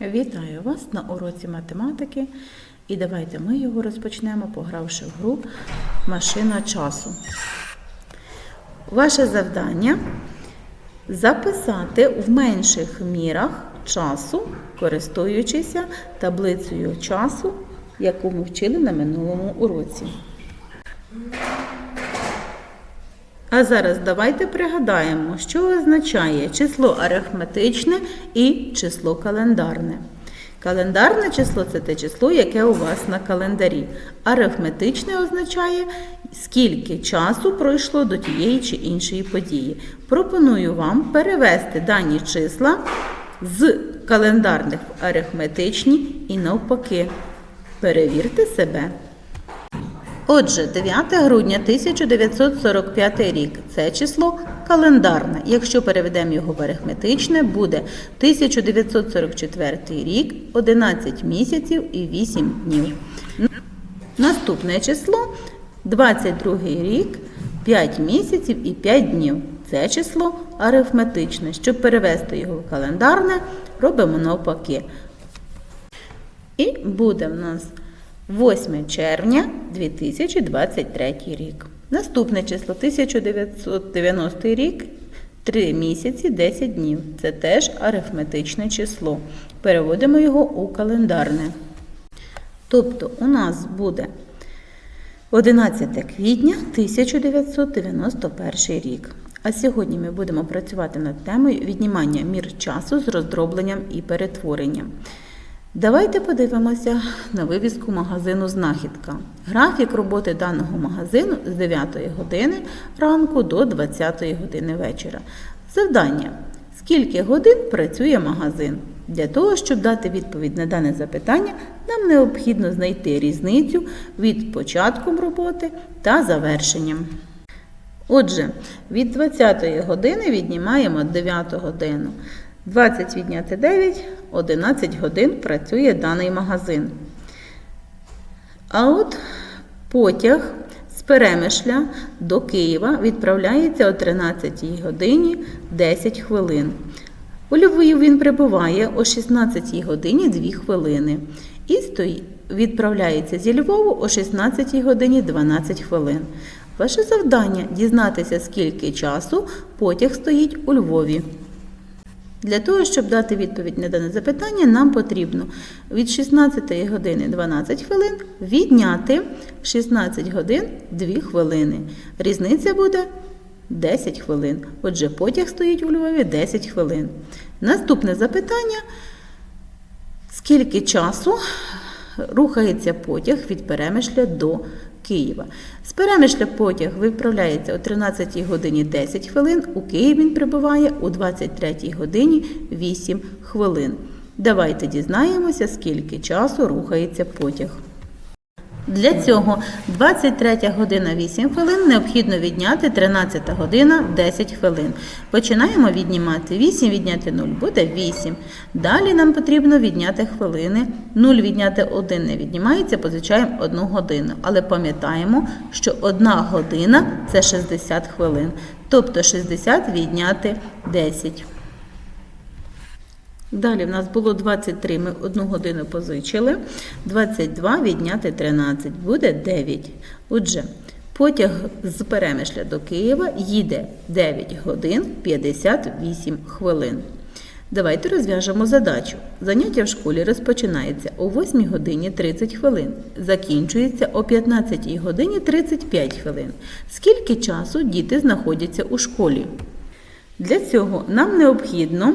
Вітаю вас на уроці математики. І давайте ми його розпочнемо, погравши в гру Машина часу. Ваше завдання записати в менших мірах часу, користуючися таблицею часу, яку ми вчили на минулому уроці. А зараз давайте пригадаємо, що означає число арифметичне і число календарне. Календарне число це те число, яке у вас на календарі. Арифметичне означає, скільки часу пройшло до тієї чи іншої події. Пропоную вам перевести дані числа з календарних в арифметичні і навпаки. Перевірте себе. Отже, 9 грудня 1945 рік це число календарне. Якщо переведемо його в арифметичне, буде 1944 рік, 11 місяців і 8 днів. Наступне число 22 рік, 5 місяців і 5 днів. Це число арифметичне. Щоб перевести його в календарне, робимо навпаки. І буде в нас 8 червня 2023 рік. Наступне число 1990 рік, 3 місяці 10 днів. Це теж арифметичне число. Переводимо його у календарне. Тобто у нас буде 11 квітня 1991 рік. А сьогодні ми будемо працювати над темою віднімання мір часу з роздробленням і перетворенням. Давайте подивимося на вивіску магазину Знахідка. Графік роботи даного магазину з 9 години ранку до 20 години вечора. Завдання. Скільки годин працює магазин? Для того, щоб дати відповідь на дане запитання, нам необхідно знайти різницю від початком роботи та завершенням. Отже, від 20 години віднімаємо 9 годину. 20 відняти 9, 11 годин працює даний магазин. А от потяг з Перемишля до Києва відправляється о 13 годині 10 хвилин. У Львів він прибуває о 16 годині 2 хвилини. І відправляється зі Львову о 16 годині 12 хвилин. Ваше завдання дізнатися, скільки часу потяг стоїть у Львові. Для того, щоб дати відповідь на дане запитання, нам потрібно від 16 години 12 хвилин відняти 16 годин 2 хвилини. Різниця буде 10 хвилин. Отже, потяг стоїть у Львові 10 хвилин. Наступне запитання: скільки часу рухається потяг від Перемишля до Києва. З Перемишля потяг виправляється о 13 годині 10 хвилин, у Київ він прибуває у 23 годині 8 хвилин. Давайте дізнаємося, скільки часу рухається потяг. Для цього 23 година 8 хвилин необхідно відняти 13 година 10 хвилин. Починаємо віднімати 8 відняти 0 буде 8. Далі нам потрібно відняти хвилини. 0 відняти 1 не віднімається, позичаємо 1 годину. Але пам'ятаємо, що 1 година це 60 хвилин. Тобто 60 відняти 10. Далі в нас було 23, ми одну годину позичили. 22 відняти 13 буде 9. Отже, потяг з Перемишля до Києва їде 9 годин 58 хвилин. Давайте розв'яжемо задачу. Заняття в школі розпочинається о 8 годині 30 хвилин, закінчується о 15 годині 35 хвилин. Скільки часу діти знаходяться у школі? Для цього нам необхідно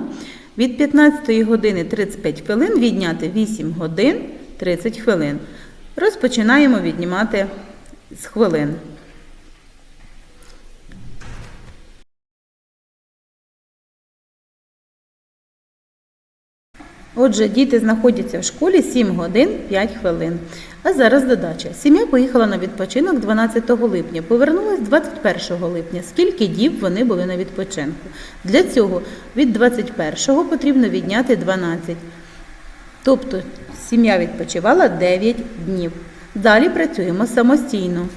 від 15 години 35 хвилин відняти 8 годин 30 хвилин. Розпочинаємо віднімати з хвилин. Отже, діти знаходяться в школі 7 годин 5 хвилин. А зараз додача. Сім'я поїхала на відпочинок 12 липня, повернулась 21 липня. Скільки діб вони були на відпочинку? Для цього від 21 потрібно відняти 12. Тобто сім'я відпочивала 9 днів. Далі працюємо самостійно.